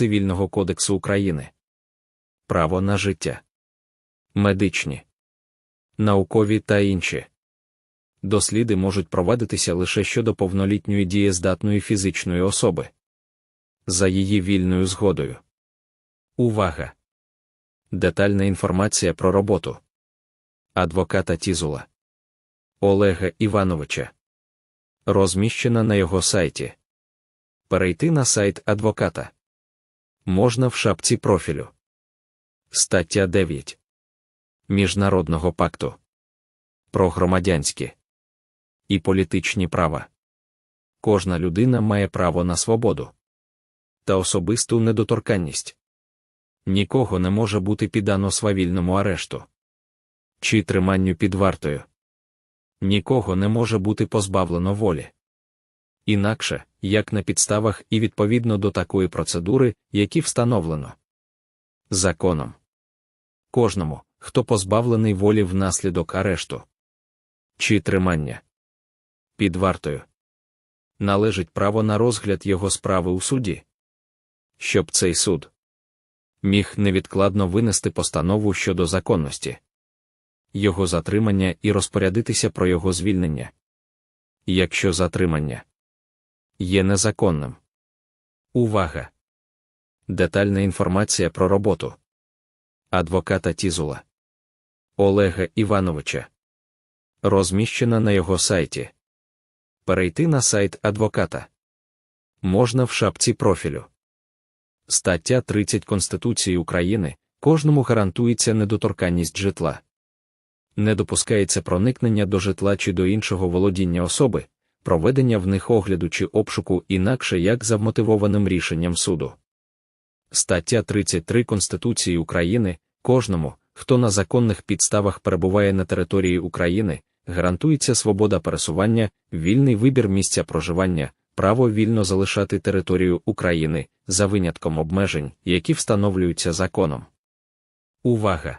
Цивільного кодексу України. Право на життя. Медичні, наукові та інші. Досліди можуть провадитися лише щодо повнолітньої дієздатної фізичної особи. За її вільною згодою. Увага! Детальна інформація про роботу адвоката Тізула Олега Івановича. Розміщена на його сайті. Перейти на сайт адвоката можна в шапці профілю. Стаття 9 Міжнародного пакту про громадянські і політичні права. Кожна людина має право на свободу та особисту недоторканність. Нікого не може бути піддано свавільному арешту чи триманню під вартою. Нікого не може бути позбавлено волі. Інакше, як на підставах і відповідно до такої процедури, які встановлено законом. Кожному, хто позбавлений волі внаслідок арешту чи тримання під вартою, належить право на розгляд його справи у суді, щоб цей суд міг невідкладно винести постанову щодо законності його затримання і розпорядитися про його звільнення. Якщо затримання є незаконним. Увага! Детальна інформація про роботу адвоката Тізула Олега Івановича. Розміщена на його сайті. Перейти на сайт адвоката можна в шапці профілю. Стаття 30 Конституції України кожному гарантується недоторканність житла. Не допускається проникнення до житла чи до іншого володіння особи, проведення в них огляду чи обшуку інакше як за вмотивованим рішенням суду. Стаття 33 Конституції України кожному, хто на законних підставах перебуває на території України, гарантується свобода пересування, вільний вибір місця проживання, право вільно залишати територію України за винятком обмежень, які встановлюються законом. Увага!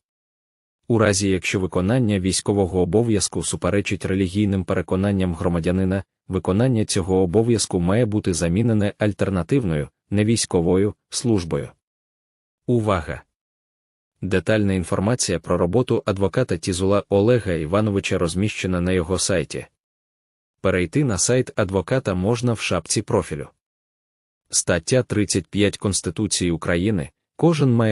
У разі якщо виконання військового обов'язку суперечить релігійним переконанням громадянина, виконання цього обов'язку має бути замінене альтернативною, невійськовою службою. Увага! Детальна інформація про роботу адвоката Тізула Олега Івановича розміщена на його сайті. Перейти на сайт адвоката можна в шапці профілю. Стаття 35 Конституції України кожен має